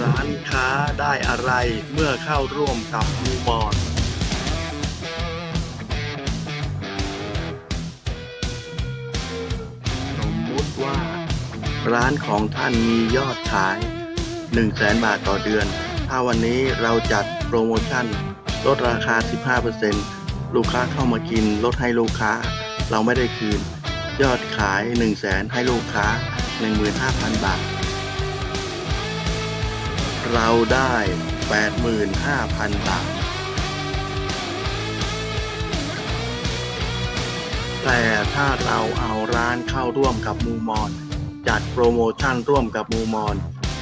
ร้านค้าได้อะไรเมื่อเข้าร่วมกับมูมอนสมมุติว่า ร้านของท่านมียอดขาย 1 0 0 0 0แบาทต่อเดือน ถ้าวันนี้เราจัดโปรโมชั่น ลดราคา 15%ลูกค้าเข้ามากินลดให้ลูกค้า เราไม่ได้คืน ยอดขาย 1 0 0 0 0แให้ลูกค้า 15,000 บาท เราได้ 85,000 บาท แต่ถ้าเราเอาร้านเข้าร่วมกับมูมอน จัดโปรโมชั่นร่วมกับมูมอน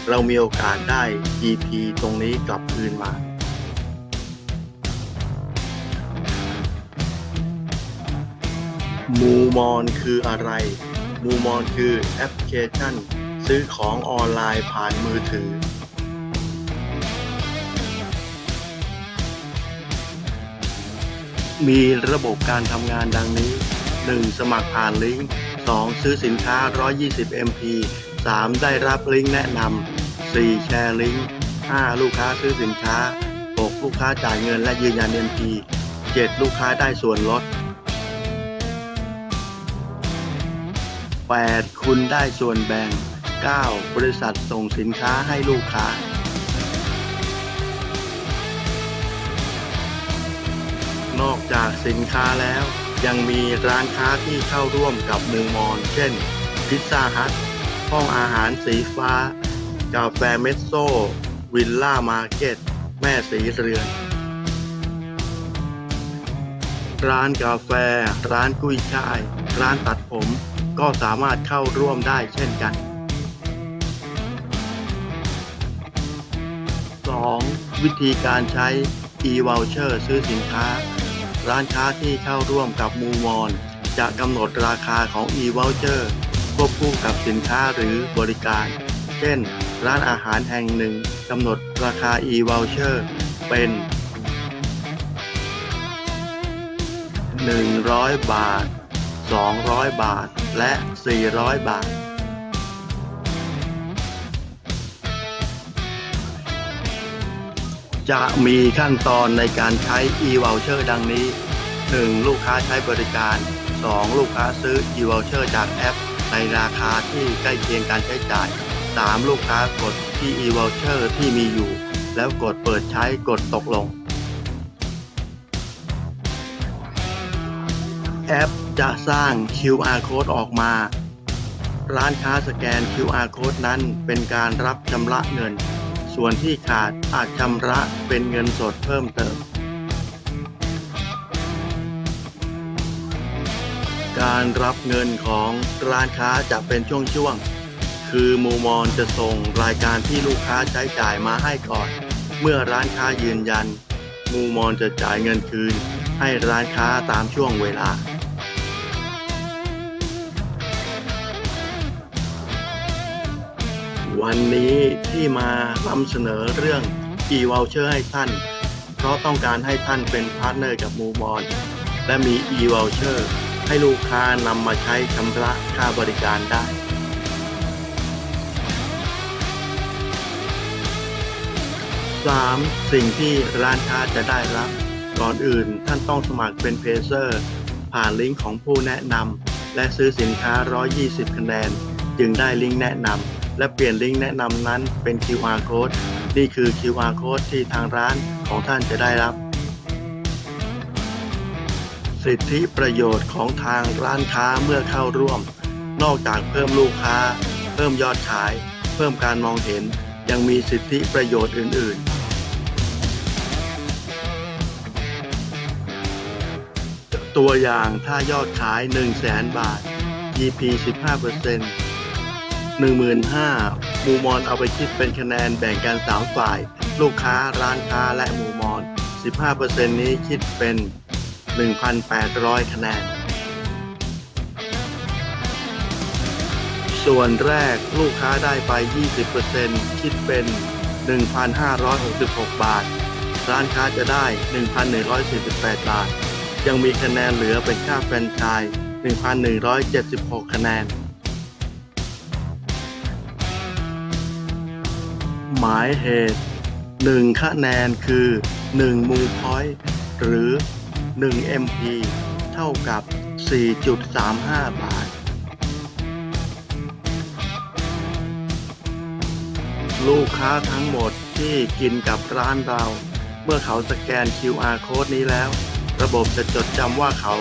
เรามีโอกาสได้ GP ตรงนี้กลับคืนมามูมอนคืออะไร มูมอนคือแอปพลิเคชัน ซื้อของออนไลน์ผ่านมือถือ มีระบบการทำงานดังนี้ 1. สมัครผ่านลิงก์ 2. ซื้อสินค้า 120 MP 3. ได้รับลิงก์แนะนำ 4. แชร์ลิงก์ 5. ลูกค้าซื้อสินค้า 6. ลูกค้าจ่ายเงินและยืนยัน MP 7. ลูกค้าได้ส่วนลด 8. คุณได้ส่วนแบ่ง 9. บริษัทส่งสินค้าให้ลูกค้า นอกจากสินค้าแล้ว ยังมีร้านค้าที่เข้าร่วมกับมูมอน เช่น พิซซ่าฮัทห้องอาหารสีฟ้า กาแฟเมสโซวิลล่ามาร์เก็ต แม่สีเรือน ร้านกาแฟ ร้านกุ้ยช่าย ร้านตัดผม ก็สามารถเข้าร่วมได้เช่นกัน 2. วิธีการใช้ e-voucher ซื้อสินค้า ร้านค้าที่เข้าร่วมกับมูมอนจะกำหนดราคาของ e-voucher ควบคู่กับสินค้าหรือบริการ เช่น ร้านอาหารแห่งหนึ่งกำหนดราคา e-voucher เป็น 100 บาท 200 บาท และ 400 บาท จะมีขั้นตอนในการใช้ e-voucher ดังนี้ 1. ลูกค้าใช้บริการ 2. ลูกค้าซื้อ e-voucher จากแอป ในราคาที่ใกล้เคียงการใช้จ่าย 3. ลูกค้ากดที่ e-voucher ที่มีอยู่ แล้วกดเปิดใช้กดตกลง แอปจะสร้าง QR code ออกมา ร้านค้าสแกน QR code นั้นเป็นการรับชำระเงิน ส่วนที่ขาดอาจชำระเป็นเงินสดเพิ่มเติม การรับเงินของร้านค้าจะเป็นช่วงๆ คือมูมอนจะส่งรายการที่ลูกค้าใช้จ่ายมาให้ก่อน เมื่อร้านค้ายืนยัน มูมอนจะจ่ายเงินคืนให้ร้านค้าตามช่วงเวลา วันนี้ที่มานำเสนอเรื่อง e-voucher ให้ท่าน เพราะต้องการให้ท่านเป็นพาร์ทเนอร์กับมูมอนและมี e-voucher ให้ลูกค้านำมาใช้ชำระค่าบริการได้ 3. สิ่งที่ร้านค้าจะได้รับ ก่อนอื่นท่านต้องสมัครเป็นเพเซอร์ ผ่านลิงก์ของผู้แนะนำและซื้อสินค้า 120 คะแนน จึงได้ลิงก์แนะนำ และเปลี่ยนลิงก์แนะนำนั้นเป็น QR code นี่คือ QR code ที่ทางร้านของท่านจะได้รับ สิทธิประโยชน์ของทางร้านค้าเมื่อเข้าร่วม นอกจากเพิ่มลูกค้า เพิ่มยอดขาย เพิ่มการมองเห็น ยังมีสิทธิประโยชน์อื่น ๆตัวอย่างถ้ายอดขาย 1 0 0 0 0แบาท GP 15% 15,000มูมอนเอาไปคิดเป็นคะแนนแบ่งกัน3ฝ่าย ลูกค้าร้านค้าและมูมอน 15%นี้คิดเป็น 1,800 คะแนน ส่วนแรกลูกค้าได้ไป 20%คิดเป็น 1,566 บาท ร้านค้าจะได้ 1,148 บาท ยังมีคะแนนเหลือเป็นค่าแฟรนไชส์1,176 คะแนน หมายเหตุ 1 คะแนนคือ 1 มูพอยต์หรือ 1 MP เท่ากับ 4.35 บาท ลูกค้าทั้งหมดที่กินกับร้านเรา เมื่อเขาสแกน QR code นี้แล้ว ระบบจะจดจำว่าเขา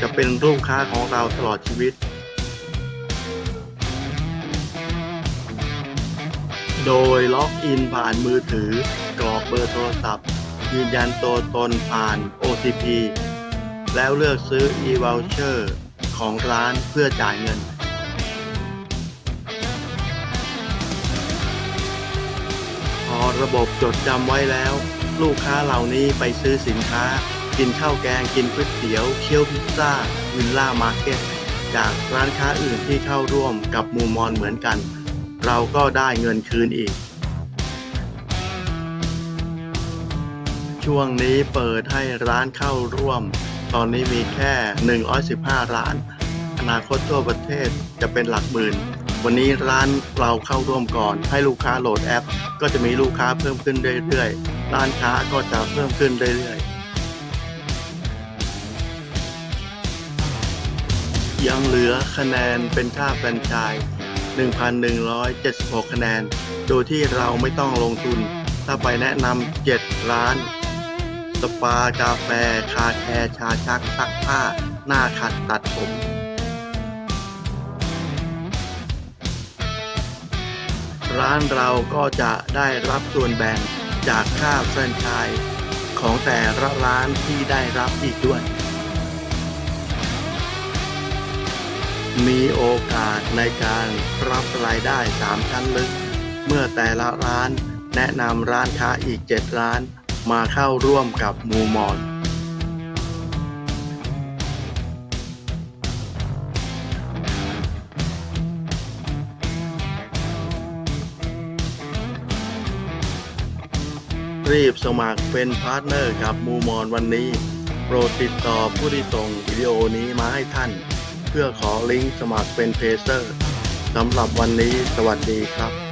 จะเป็นลูกค้าของเราตลอดชีวิต โดยล็อกอินผ่านมือถือกรอกเบอร์โทรศัพท์ ยืนยันตัวตนผ่าน OTP แล้วเลือกซื้อ e-voucher ของร้านเพื่อจ่ายเงิน พอระบบจดจำไว้แล้ว ลูกค้าเหล่านี้ไปซื้อสินค้า กินข้าวแกงกินก๋วยเตี๋ยวเคี่ยวพิซซ่าวิลล่ามาร์เก็ตจากร้านค้าอื่นที่เข้าร่วมกับมูมอนเหมือนกัน เราก็ได้เงินคืนอีก ช่วงนี้เปิดให้ร้านเข้าร่วม ตอนนี้มีแค่ 115 ร้าน อนาคตทั่วประเทศจะเป็นหลักหมื่น วันนี้ร้านเราเข้าร่วมก่อน ให้ลูกค้าโหลดแอป ก็จะมีลูกค้าเพิ่มขึ้นเรื่อยๆ ร้านค้าก็จะเพิ่มขึ้นเรื่อยๆยังเหลือคะแนนเป็นค่าแฟรนไชส์ 1,176 คะแนน โดยที่เราไม่ต้องลงทุน ถ้าไปแนะนำ 7 ร้าน สปากาแฟ คาแคร์ชาชักซักผ้า หน้าขัดตัดผมร้านเราก็จะได้รับส่วนแบ่งจากค่าแฟรนไชส์ของแต่ละร้านที่ได้รับอีกด้วย มีโอกาสในการรับรายได้ 3 ชั้นลึก เมื่อแต่ละร้านแนะนำร้านค้าอีก 7 ร้าน มาเข้าร่วมกับมูมอนรีบสมัครเป็นพาร์ทเนอร์กับมูมอนวันนี้ โปรดติดต่อผู้ที่ส่งวิดีโอนี้มาให้ท่าน เพื่อขอลิงก์สมัครเป็นเพเซอร์สำหรับวันนี้สวัสดีครับ